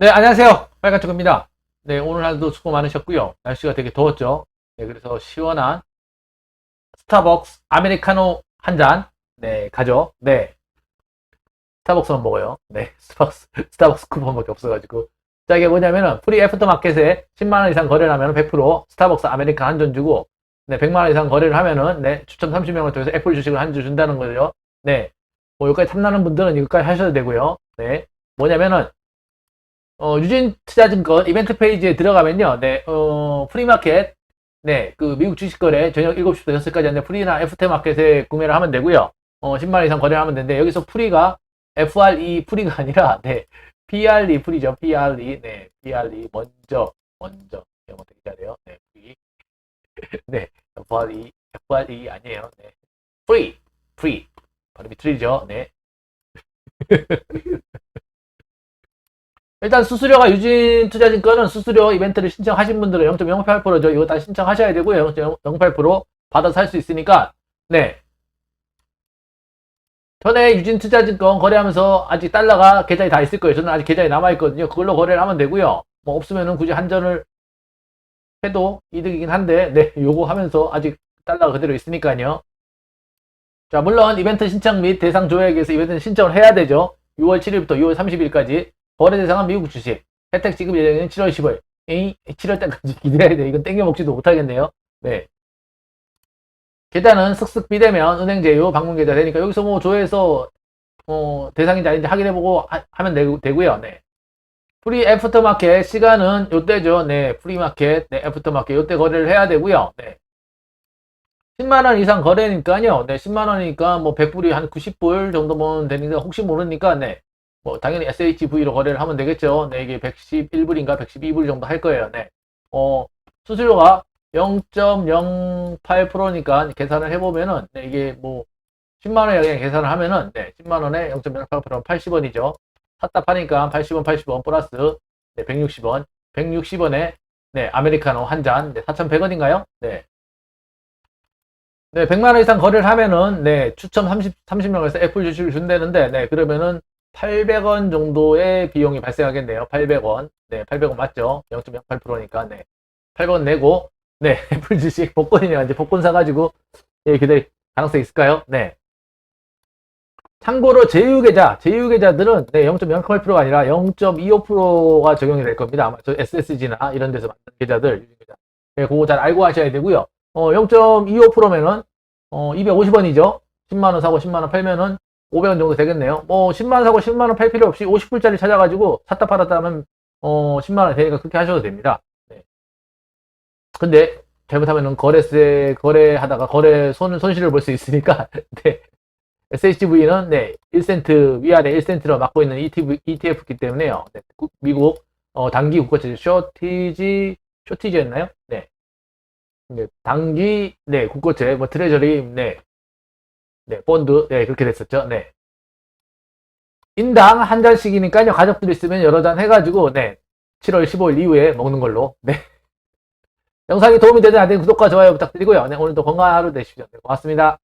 네, 안녕하세요. 빨간쪽입니다. 네, 오늘 하루도 수고 많으셨고요. 날씨가 되게 더웠죠. 네, 그래서 시원한 스타벅스 아메리카노 한 잔, 네, 가죠. 네. 스타벅스만 먹어요. 네, 스타벅스, 스타벅스 쿠폰밖에 없어가지고. 자, 이게 뭐냐면은, 프리 애프터 마켓에 10만원 이상 거래를 하면 100% 스타벅스 아메리카 한 잔 주고, 네, 100만원 이상 거래를 하면은, 네, 추첨 30명을 통해서 애플 주식을 한 주 준다는 거죠. 네. 뭐, 여기까지 탐나는 분들은 이것까지 하셔도 되고요. 네. 뭐냐면은, 어, 유진 투자증권 이벤트 페이지에 들어가면요. 네, 어, 프리마켓, 네, 그 미국 주식거래 저녁 7시부터 6시까지 하는데 프리나 FT 마켓에 구매를 하면 되고요. 어, 10만원 이상 거래를 하면 되는데 여기서 프리가 FRE 프리가 아니라, 네, PRE 프리죠. PRE, 네, PRE 먼저, 먼저. 영어 되게 잘해요. 네, 프리. 네, FRE, FRE 아니에요. 네, free, free. 발음이 틀리죠. 네. 일단 수수료가 유진 투자증 권은 수수료 이벤트를 신청하신 분들은 0.08%죠. 이거 다 신청하셔야 되고요. 0.08% 받아서 할 수 있으니까 네. 전에 유진 투자증권 거래하면서 아직 달러가 계좌에 다 있을 거예요. 저는 아직 계좌에 남아 있거든요. 그걸로 거래를 하면 되고요. 뭐 없으면은 굳이 한전을 해도 이득이긴 한데 네, 요거 하면서 아직 달러가 그대로 있으니까요. 자, 물론 이벤트 신청 및 대상 조회에 위해서 이벤트 신청을 해야 되죠. 6월 7일부터 6월 30일까지 거래 대상은 미국 주식. 혜택 지급 예정은 7월 10일. 에이, 7월 때까지 기다려야 돼. 이건 땡겨 먹지도 못하겠네요. 네. 계좌는 쓱쓱 비대면 은행 제휴 방문 계좌 되니까 여기서 뭐 조회해서 어, 대상인지 아닌지 확인해보고 하, 면 되고 요. 네. 프리 애프터 마켓 시간은 요때죠. 네. 프리 마켓, 네. 애프터 마켓 요때 거래를 해야 되고요. 네. 10만원 이상 거래니까요. 네. 10만원이니까 뭐 100불이 한 90불 정도면 되는데 혹시 모르니까 네. 뭐 당연히 SHV로 거래를 하면 되겠죠. 네, 이게 111불인가 112불 정도 할 거예요. 네. 어, 수수료가 0.08%니까 계산을 해보면은 네, 이게 뭐 10만 원에 그냥 계산을 하면은 네, 10만 원에 0.08%는 80원이죠. 샀다 파니까 80원, 80원 플러스 네, 160원, 160원에 네, 아메리카노 한 잔, 네, 4,100원인가요? 네. 네, 100만 원 이상 거래를 하면은 네, 추첨 30 30명에서 애플 주식을 준다는데 네, 그러면은 800원 정도의 비용이 발생하겠네요. 800원. 네, 800원 맞죠? 0.08%니까, 네. 800원 내고, 네, 애플 주식 복권이냐, 이제 복권 사가지고, 예, 기다릴 가능성이 있을까요? 네. 참고로 제휴계좌, 제휴계좌들은, 네, 0.08%가 아니라 0.25%가 적용이 될 겁니다. 아마 저 SSG나 이런 데서 만든 계좌들, 계좌. 네, 그거 잘 알고 하셔야 되고요. 어, 0.25%면은, 어, 250원이죠? 10만원 사고 10만원 팔면은 500원 정도 되겠네요. 뭐 10만원 사고 10만원 팔 필요 없이 50불짜리 찾아가지고 샀다 팔았다 하면 어 10만원 되니까 그렇게 하셔도 됩니다. 네. 근데 잘못하면은 거래세 거래하다가 거래 손 손실을 볼 수 있으니까 네. SHV는 네 1센트 위아래 1센트로 막고 있는 ETF, ETF이기 때문에요. 네. 미국 어, 단기 국가채 쇼티지 쇼티지였나요? 네. 네. 단기 네 국고채 뭐 트레저리 네 네, 본드, 네, 그렇게 됐었죠. 네. 인당 한 잔씩이니까요. 가족들 있으면 여러 잔 해가지고, 네. 7월 15일 이후에 먹는 걸로. 네. 영상이 도움이 되든 안 되든 구독과 좋아요 부탁드리고요. 네, 오늘도 건강한 하루 되십시오. 네, 고맙습니다.